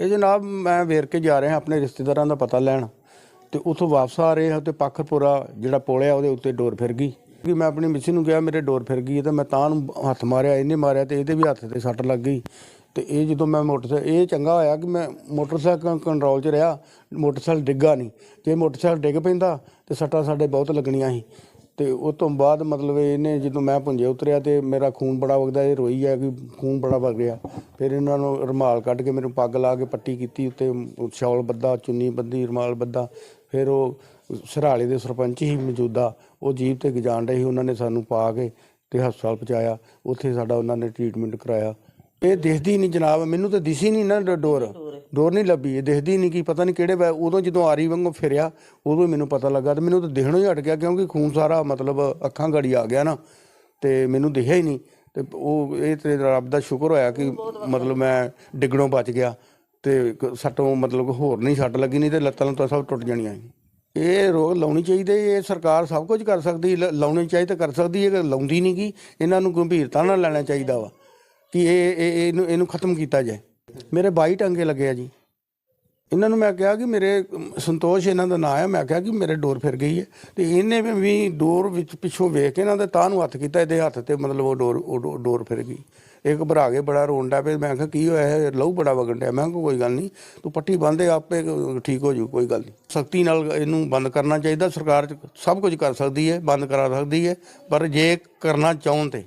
ਇਹ ਜਨਾਬ ਮੈਂ ਵੇਰ ਕੇ ਜਾ ਰਿਹਾ ਆਪਣੇ ਰਿਸ਼ਤੇਦਾਰਾਂ ਦਾ ਪਤਾ ਲੈਣ ਤੇ ਉੱਥੋਂ ਵਾਪਸ ਆ ਰਹੇ ਹਾਂ ਤੇ ਪਾਖਰਪੁਰਾ ਜਿਹੜਾ ਪੁਲ ਆ ਉਹਦੇ ਉੱਤੇ ਡੋਰ ਫਿਰ ਗਈ। ਕਿ ਮੈਂ ਆਪਣੀ ਮਿੱਸੀ ਨੂੰ ਕਿਹਾ ਮੇਰੇ ਡੋਰ ਫਿਰ ਗਈ ਹੈ ਤੇ ਮੈਂ ਤਾਂ ਨੂੰ ਹੱਥ ਮਾਰਿਆ, ਇਹਨੇ ਮਾਰਿਆ ਤੇ ਇਹਦੇ ਵੀ ਹੱਥ ਤੇ ਸੱਟ ਲੱਗ ਗਈ। ਤੇ ਇਹ ਜਦੋਂ ਮੈਂ ਮੋਟਰਸਾਈਕਲ ਇਹ ਚੰਗਾ ਹੋਇਆ ਕਿ ਮੈਂ ਮੋਟਰਸਾਈਕਲ ਕੰਟਰੋਲ 'ਚ ਰਿਹਾ, ਮੋਟਰਸਾਈਕਲ ਡਿੱਗਾ ਨਹੀਂ ਜੇ ਮੋਟਰਸਾਈਕਲ ਡਿੱਗ ਪੈਂਦਾ ਤੇ ਸੱਟਾਂ ਸਾਡੇ ਬਹੁਤ ਲੱਗਣੀਆਂ ਸੀ। ਤੇ ਉਸ ਤੋਂ ਬਾਅਦ ਮਤਲਬ ਇਹਨੇ ਜਦੋਂ ਮੈਂ ਪੁੰਜੇ ਉਤਰਿਆ ਤੇ ਮੇਰਾ ਖੂਨ ਬੜਾ ਵਗਦਾ, ਇਹ ਰੋਈ ਹੈ ਕਿ ਖੂਨ ਬੜਾ ਵਗ ਰਿਹਾ। ਫਿਰ ਇਹਨਾਂ ਨੂੰ ਰੁਮਾਲ ਕੱਢ ਕੇ ਮੈਨੂੰ ਪੱਗ ਲਾ ਕੇ ਪੱਟੀ ਕੀਤੀ ਉੱਤੇ ਸ਼ਾਲ ਬੱਧਾ, ਚੁੰਨੀ ਬੱਧੀ, ਰੁਮਾਲ ਬੱਧਾ। ਫਿਰ ਉਹ ਸਰਾਲੇ ਦੇ ਸਰਪੰਚ ਹੀ ਮੌਜੂਦਾ, ਉਹ ਜੀਪ ਤੇ ਗਜਾਣ ਰਹੇ ਉਹਨਾਂ ਨੇ ਸਾਨੂੰ ਪਾ ਕੇ ਤੇ ਹਸਪਤਾਲ ਪਹੁੰਚਾਇਆ। ਉੱਥੇ ਸਾਡਾ ਉਹਨਾਂ ਨੇ ਟ੍ਰੀਟਮੈਂਟ ਕਰਾਇਆ। ਇਹ ਦਿਖਦੀ ਨਹੀਂ ਜਨਾਬ, ਮੈਨੂੰ ਤਾਂ ਦਿਸੀ ਨਹੀਂ ਨਾ ਡੋਰ। ਡੋਰ ਨਹੀਂ ਲੱਭੀ, ਇਹ ਦਿਖਦੀ ਨਹੀਂ ਕੀ, ਪਤਾ ਨਹੀਂ ਕਿਹੜੇ ਵੇ, ਉਦੋਂ ਜਦੋਂ ਆਰੀ ਵਾਂਗੂ ਫਿਰਿਆ, ਉਦੋਂ ਹੀ ਮੈਨੂੰ ਪਤਾ ਲੱਗਾ ਤੇ ਮੈਨੂੰ ਤਾਂ ਦਿਖਣੋਂ ਹੀ ਹਟ ਗਿਆ ਕਿਉਂਕਿ ਖੂਨ ਸਾਰਾ ਮਤਲਬ ਅੱਖਾਂ ਗੜੀ ਆ ਗਿਆ ਨਾ ਤੇ ਮੈਨੂੰ ਦਿਖਿਆ ਹੀ ਨਹੀਂ ਤੇ ਉਹ, ਇਹ ਤੇ ਰੱਬ ਦਾ ਸ਼ੁਕਰ ਹੋਇਆ ਕਿ ਮਤਲਬ ਮੈਂ ਡਿੱਗਣੋਂ ਬਚ ਗਿਆ ਤੇ ਸੱਟੋਂ ਮਤਲਬ ਹੋਰ ਨਹੀਂ ਸੱਟ ਲੱਗੀ, ਨਹੀਂ ਤੇ ਲੱਤਾਂ ਤਾਂ ਸਭ ਟੁੱਟ ਜਾਣੀਆਂ ਇਹ ਰੋਗ ਲਾਉਣੀ ਚਾਹੀਦੀ, ਇਹ ਸਰਕਾਰ ਸਭ ਕੁਝ ਕਰ ਸਕਦੀ, ਲ- ਲਾਉਣੀ ਚਾਹੀਦੀ ਤਾਂ ਕਰ ਸਕਦੀ ਹੈ ਲਾਉਂਦੀ ਨਹੀਂ ਗੀ ਇਹਨਾਂ ਨੂੰ ਗੰਭੀਰਤਾ ਨਾਲ ਲੈਣਾ ਚਾਹੀਦਾ ਵਾ ਕਿ ਇਹ, ਇਹਨੂੰ ਇਹਨੂੰ ਖਤਮ ਕੀਤਾ ਜਾਏ। ਮੇਰੇ 22 ਟੰਗੇ ਲੱਗੇ ਆ ਜੀ। ਇਹਨਾਂ ਨੂੰ ਮੈਂ ਕਿਹਾ ਕਿ ਮੇਰੇ ਸੰਤੋਸ਼ ਇਹਨਾਂ ਦਾ ਨਾਂ ਹੈ ਮੈਂ ਕਿਹਾ ਕਿ ਮੇਰੇ ਡੋਰ ਫਿਰ ਗਈ ਹੈ। ਤੇ ਇਹਨੇ ਵੀ- ਡੋਰ ਵਿੱਚ ਪਿੱਛੋਂ ਵੇਖ ਕੇ ਇਹਨਾਂ ਦੇ ਤਾਂ ਨੂੰ ਹੱਥ ਕੀਤਾ, ਇਹਦੇ ਹੱਥ ਤੇ ਮਤਲਬ ਉਹ ਡੋਰ ਉਹ ਡੋਰ ਫਿਰ ਗਈ। ਇਹ ਘਬਰਾ ਕੇ ਬੜਾ ਰੋਣ ਡਿਆ ਪਿਆ। ਮੈਂ ਕਿਹਾ, ਕੀ ਹੋਇਆ? ਹੈ ਲਹੂ ਬੜਾ ਵਗਣ ਡਿਆ। ਮੈਂ ਕਿਹਾ, ਕੋਈ ਗੱਲ ਨਹੀਂ। ਤੂੰ ਪੱਟੀ ਬੰਨ੍ਹ ਆਪੇ ਠੀਕ ਹੋ ਜੂ। ਕੋਈ ਗੱਲ ਨਹੀਂ। ਸਖਤੀ ਨਾਲ ਇਹਨੂੰ ਬੰਦ ਕਰਨਾ ਚਾਹੀਦਾ। ਸਰਕਾਰ ਸਭ ਕੁਝ ਕਰ ਸਕਦੀ ਹੈ, ਬੰਦ ਕਰਾ ਸਕਦੀ ਹੈ। ਪਰ ਜੇ ਕਰਨਾ ਚਾਹੁੰ ਤੇ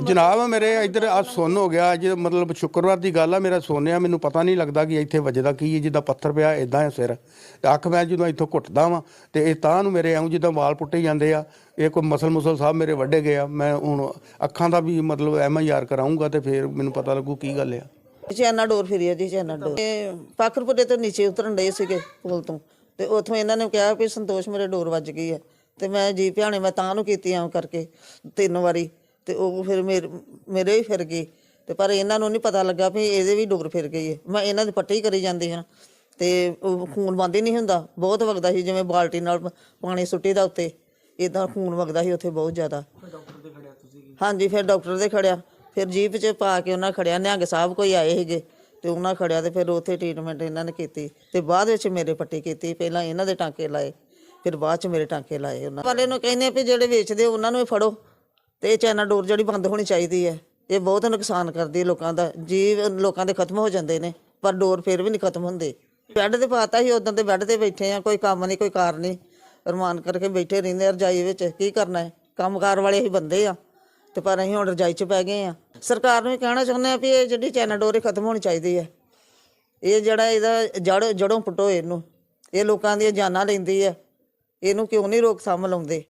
ਜਨਾਬ, ਮੇਰੇ ਇੱਧਰ ਆ ਸੁੰਨ ਹੋ ਗਿਆ ਅੱਜ ਮਤਲਬ ਸ਼ੁੱਕਰਵਾਰ ਦੀ ਗੱਲ ਆ, ਮੇਰਾ ਸੋਨਿਆ ਮੈਨੂੰ ਪਤਾ ਨਹੀਂ ਲੱਗਦਾ ਕਿ ਇੱਥੇ ਵੱਜਦਾ ਕੀ ਹੈ ਜਿੱਦਾਂ ਪੱਥਰ ਪਿਆ ਇਦਾਂ ਹੈ ਸਿਰ। ਤੇ ਅੱਖ ਮੈਂ ਜਦੋਂ ਇੱਥੋਂ ਘੁੱਟਦਾ ਵਾਂ, ਤੇ ਇਹ ਤਾਂ ਨੂੰ ਮੇਰੇ ਐਉਂ ਜਿੱਦਾਂ ਵਾਲ ਪੁੱਟੇ ਜਾਂਦੇ ਆ, ਇਹ ਕੋਈ ਮਸਲ ਮੁਸਲ ਸਾਹਿਬ ਮੇਰੇ ਵੱਡੇ ਗਏ ਆ, ਮੈਂ ਹੁਣ ਅੱਖਾਂ ਦਾ ਵੀ ਮਤਲਬ ਐਮ ਆਈ ਆਰ ਕਰਾਉਂਗਾ ਤੇ ਫਿਰ ਮੈਨੂੰ ਪਤਾ ਲੱਗੂ ਕੀ ਗੱਲ ਆ। ਚੈਨਾ ਡੋਰ ਫਿਰੀ ਆ ਜੀ ਚੈਨਾ ਡੋਰ। ਇਹ ਪਾਖਰਪੁਰੇ ਤੋਂ ਨੀਚੇ ਉਤਰਨ ਡਏ ਸੀਗੇ ਪੁਲ ਤੋਂ, ਤੇ ਉੱਥੋਂ ਇਹਨਾਂ ਨੇ ਕਿਹਾ ਵੀ ਸੰਤੋਸ਼, ਮੇਰੇ ਡੋਰ ਵੱਜ ਗਈ ਹੈ ਤੇ ਮੈਂ ਜੀ, ਭਿਆਣੇ ਮੈਂ ਤਾਂ ਨੂੰ ਕੀਤੀ ਆਉਂ ਕਰਕੇ ਤਿੰਨ ਵਾਰੀ। ਤੇ ਉਹ ਫਿਰ ਮੇਰੇ ਮੇਰੇ ਵੀ ਫਿਰ ਗਈ ਤੇ ਪਰ ਇਹਨਾਂ ਨੂੰ ਨਹੀਂ ਪਤਾ ਲੱਗਾ ਵੀ ਇਹਦੇ ਵੀ ਡੋਰ ਫਿਰ ਗਈ ਹੈ ਮੈਂ ਇਹਨਾਂ ਦੀ ਪੱਟੀ ਕਰੀ ਜਾਂਦੀ ਹਾਂ। ਤੇ ਉਹ ਖੂਨ ਬੰਦ ਹੀ ਨਹੀਂ ਹੁੰਦਾ। ਬਹੁਤ ਵਗਦਾ ਸੀ ਜਿਵੇਂ ਬਾਲਟੀ ਨਾਲ ਪਾਣੀ ਸੁੱਟੀ ਦਾ ਉੱਤੇ। ਇਦਾਂ ਖੂਨ ਵਗਦਾ ਸੀ ਉੱਥੇ ਬਹੁਤ ਜ਼ਿਆਦਾ। ਹਾਂਜੀ ਫਿਰ ਡਾਕਟਰ ਦੇ ਖੜਿਆ। ਫਿਰ ਜੀਪ 'ਚ ਪਾ ਕੇ ਉਹਨਾਂ ਖੜਿਆ। ਨਿਹੰਗ ਸਾਹਿਬ ਕੋਈ ਆਏ ਸੀਗੇ। ਤੇ ਉਹਨਾਂ ਖੜਿਆ ਤੇ ਫਿਰ ਉੱਥੇ ਟ੍ਰੀਟਮੈਂਟ ਇਹਨਾਂ ਨੇ ਕੀਤੀ। ਤੇ ਬਾਅਦ ਵਿੱਚ ਮੇਰੇ ਪੱਟੀ ਕੀਤੀ। ਪਹਿਲਾਂ ਇਹਨਾਂ ਦੇ ਟਾਂਕੇ ਲਾਏ। ਫਿਰ ਬਾਅਦ 'ਚ ਮੇਰੇ ਟਾਂਕੇ ਲਾਏ ਉਹਨਾਂ ਵਾਲੇ ਨੂੰ ਕਹਿੰਦੇ ਆ ਵੀ ਜਿਹੜੇ ਵੇਚਦੇ ਉਹਨਾਂ ਨੂੰ ਫੜੋ। ਤੇ ਇਹ ਚਾਈਨਾ ਡੋਰ ਜਿਹੜੀ ਬੰਦ ਹੋਣੀ ਚਾਹੀਦੀ ਹੈ, ਇਹ ਬਹੁਤ ਨੁਕਸਾਨ ਕਰਦੀ ਹੈ ਲੋਕਾਂ ਦਾ, ਜੀਵ ਲੋਕਾਂ ਦੇ ਖਤਮ ਹੋ ਜਾਂਦੇ ਨੇ, ਪਰ ਡੋਰ ਫਿਰ ਵੀ ਨਹੀਂ ਖਤਮ ਹੁੰਦੇ। ਬੈੱਡ ਤੇ ਪਾਤਾ ਸੀ, ਉਦੋਂ ਤੇ ਬੈੱਡ ਤੇ ਬੈਠੇ ਆ, ਕੋਈ ਕੰਮ ਨਹੀਂ, ਕੋਈ ਕਾਰ ਨਹੀਂ। ਰਮਾਨ ਕਰਕੇ ਬੈਠੇ ਰਹਿੰਦੇ ਰਜਾਈ ਵਿੱਚ, ਕੀ ਕਰਨਾ ਹੈ? ਕੰਮਕਾਰ ਵਾਲੇ ਹੀ ਬੰਦੇ ਆ, ਤੇ ਪਰ ਅਸੀਂ ਹੁਣ ਰਜਾਈ 'ਚ ਪੈ ਗਏ ਆ। ਸਰਕਾਰ ਨੂੰ ਵੀ ਕਹਿਣਾ ਚਾਹੁੰਦੇ ਆ ਵੀ ਇਹ ਜਿਹੜੀ ਚਾਈਨਾ ਡੋਰ ਇਹ ਖਤਮ ਹੋਣੀ ਚਾਹੀਦੀ ਹੈ। ਇਹ ਜਿਹੜਾ ਇਹਦਾ ਜੜ, ਜੜੋਂ ਪੁੱਟੋ ਇਹਨੂੰ। ਇਹ ਲੋਕਾਂ ਦੀਆਂ ਜਾਨਾਂ ਲੈਂਦੀ ਹੈ। ਇਹਨੂੰ ਕਿਉਂ ਨਹੀਂ ਰੋਕ ਰੋਕਥਾਮ ਲਾਉਂਦੇ?